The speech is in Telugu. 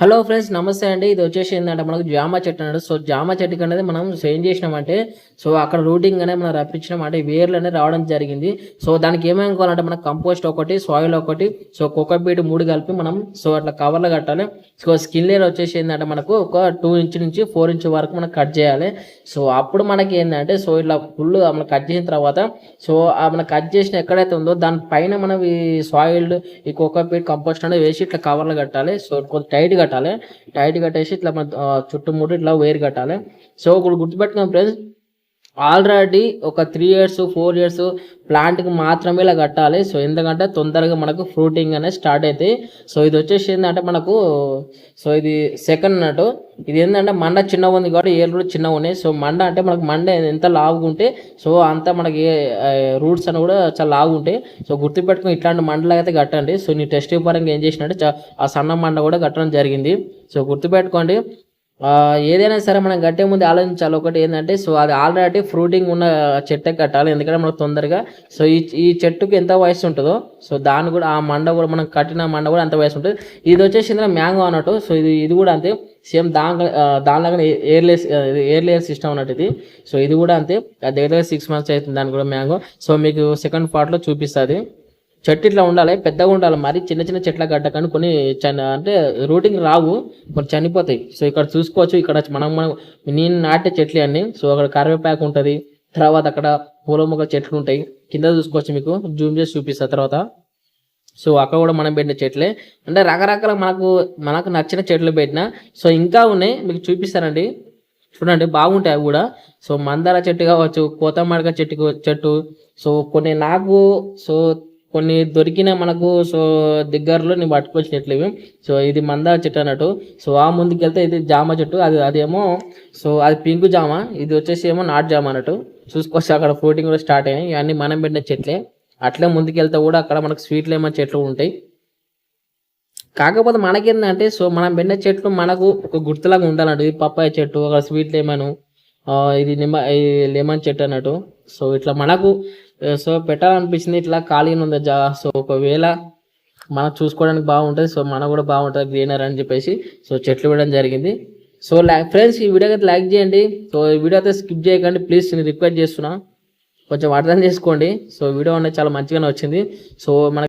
హలో ఫ్రెండ్స్ నమస్తే అండి. ఇది వచ్చేసి ఏంటంటే మనకు జామ చెట్టు అనేది సో జామ చెట్టుకి అనేది మనం ఏం చేసినామంటే సో అక్కడ రూటింగ్ అనేది మనం రప్పించినాం. అంటే వేర్లు అనేది రావడం జరిగింది. సో దానికి ఏమేమి కావాలంటే మనకు కంపోస్ట్ ఒకటి సాయిల్ ఒకటి సో కోకోపీట్ మూడు కలిపి మనం సో అట్లా కవర్లో కట్టాలి. సో స్కిన్ లేయర్ వచ్చేసి ఏంటంటే మనకు ఒక టూ ఇంచ్ నుంచి ఫోర్ ఇంచ్ వరకు మనం కట్ చేయాలి. సో అప్పుడు మనకి ఏంటంటే సో ఇట్లా ఫుల్ మనం కట్ చేసిన తర్వాత సో ఆ మనం కట్ చేసిన ఎక్కడైతే ఉందో దాని పైన మనం ఈ సాయిల్డ్ ఈ కోకోపీట్ కంపోస్ట్ అనేది వేసి ఇట్లా కవర్లో కట్టాలి. సో కొంచెం టైట్ కట్టాలి టైట్ కట్టేసి ఇట్లా మన ముట్టు చుట్టుముట్టు ఇట్లా వేరు కట్టాలి. సో ఇప్పుడు గుర్తుపెట్టుకున్నాం ఫ్రెండ్స్ ఆల్రెడీ ఒక త్రీ ఇయర్స్ ఫోర్ ఇయర్స్ ప్లాంట్కి మాత్రమే ఇలా కట్టాలి. సో ఎందుకంటే తొందరగా మనకు ఫ్రూటింగ్ అనేది స్టార్ట్ అవుతాయి సో ఇది వచ్చేసి ఏంటంటే మనకు సో ఇది సెకండ్ అన్నట్టు ఇది ఏంటంటే మండ చిన్నగా ఉంది కాబట్టి ఏళ్ళు కూడా చిన్నగా ఉన్నాయి. సో మండ అంటే మనకు మండ ఎంత లావుగా ఉంటే సో అంత మనకి రూట్స్ అని కూడా చాలా లావు ఉంటాయి. సో గుర్తుపెట్టుకుని ఇట్లాంటి మండలాగా అయితే కట్టండి. సో నీ టెస్ట్ పరంగా ఏం చేసినట్టే ఆ సన్న మండ కూడా కట్టడం జరిగింది. సో గుర్తుపెట్టుకోండి. ఏదైనా సరే మనం కట్టే ముందు ఆలోచించాలి. ఒకటి ఏంటంటే సో అది ఆల్రెడీ ఫ్రూటింగ్ ఉన్న చెట్టే కట్టాలి. ఎందుకంటే మనకు తొందరగా సో ఈ ఈ చెట్టుకి ఎంత వయసు ఉంటుందో సో దాన్ని కూడా ఆ మండ కూడా మనం కట్టిన మండ కూడా అంత వయసు ఉంటుంది. ఇది వచ్చేసి మ్యాంగో అన్నట్టు సో ఇది ఇది కూడా అంతే. సేమ్ దాని దానిలాగానే ఎయిర్లెస్ ఎయిర్లేయర్ సిస్టమ్ అన్నట్టు ఇది. సో ఇది కూడా అంతే. అది దగ్గర సిక్స్ మంత్స్ అవుతుంది దాని కూడా మ్యాంగో. సో మీకు సెకండ్ పార్ట్లో చూపిస్తుంది చెట్టు ఇట్లా ఉండాలి పెద్దగా ఉండాలి. మరి చిన్న చిన్న చెట్ల గడ్డ కానీ కొన్ని అంటే రూటింగ్ రావు కొన్ని చనిపోతాయి. సో ఇక్కడ చూసుకోవచ్చు ఇక్కడ మనం మనం నేను నాటే చెట్లు అన్ని. సో అక్కడ కరివేపాకు ఉంటుంది. తర్వాత అక్కడ పూల మొక్కల చెట్లు ఉంటాయి. కింద చూసుకోవచ్చు మీకు. జూమ్ చేసి చూపిస్తా తర్వాత. సో అక్కడ కూడా మనం పెట్టిన చెట్లే. అంటే రకరకాల మనకు మనకు నచ్చిన చెట్లు పెట్టిన సో ఇంకా ఉన్నాయి. మీకు చూపిస్తానండి. చూడండి బాగుంటాయి అవి కూడా. సో మందార చెట్టు కావచ్చు కోతమాడక చెట్టు చెట్టు. సో కొన్ని నాకు సో కొన్ని దొరికిన మనకు సో దగ్గరలో నేను పట్టుకొచ్చిన చెట్లు సో ఇది మందార చెట్టు అన్నట్టు. సో ఆ ముందుకు వెళ్తే ఇది జామ చెట్టు. అది అదేమో సో అది పింక్ జామ. ఇది వచ్చేసి ఏమో నాటు జామ అన్నట్టు. చూసుకొస్తే అక్కడ ఫ్రూటింగ్ కూడా స్టార్ట్ అయినాయి ఇవన్నీ మనం పెట్టిన చెట్లే. అట్లే ముందుకు వెళ్తే కూడా అక్కడ మనకు స్వీట్లు ఏమో చెట్లు ఉంటాయి. కాకపోతే మనకేందంటే సో మనం పెట్టిన చెట్లు మనకు ఒక గుర్తులాగా ఉండాలంటే ఇది పప్పాయ చెట్టు ఒక స్వీట్ లెమన్ ఇది నిమ్మ లెమన్ చెట్టు అన్నట్టు. సో ఇట్లా మనకు సో పెట్టాలనిపించింది ఇట్లా ఖాళీగా ఉంది జా. సో ఒకవేళ మనం చూసుకోవడానికి బాగుంటుంది సో మనకు కూడా బాగుంటుంది గ్రీనర్ అని చెప్పేసి సో చెట్లు పెట్టడం జరిగింది. సో లైక్ ఫ్రెండ్స్ ఈ వీడియో అయితే లైక్ చేయండి. సో ఈ వీడియో అయితే స్కిప్ చేయకండి ప్లీజ్ నేను రిక్వెస్ట్ చేస్తున్నా. కొంచెం అర్థం చేసుకోండి. సో వీడియో అనేది చాలా మంచిగానే వచ్చింది. సో మన